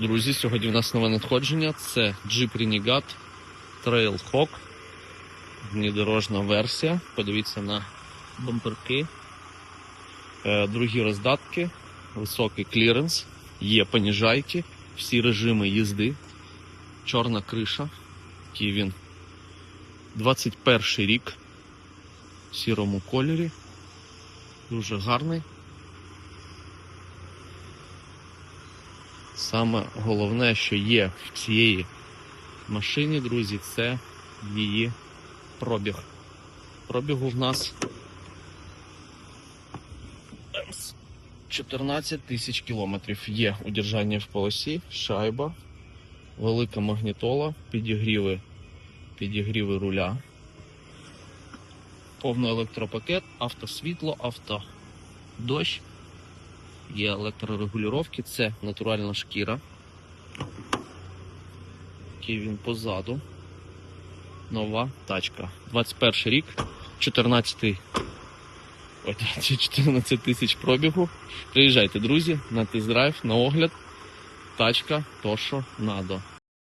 Друзі, сьогодні у нас нове надходження. Це Jeep Renegade Trailhawk. Внедорожна версія. Подивіться на бамперки. Е, Другі роздатки, високий кліренс, є поніжайки, всі режими їзди, чорна криша, який він 21 рік в сірому кольорі. Дуже гарний. Саме головне, що є в цієї машині, друзі, це її пробіг. Пробігу в нас 14 тисяч кілометрів. Є удержання в полосі, шайба, велика магнітола, підігріви, підігріви руля, повний електропакет, автосвітло, автодощ. Є електрорегулювання, це натуральна шкіра. Який він позаду. Нова тачка. 21 рік, 14 14 тисяч пробігу. Приїжджайте, друзі, на тест-драйв, на огляд. Тачка, то що надо.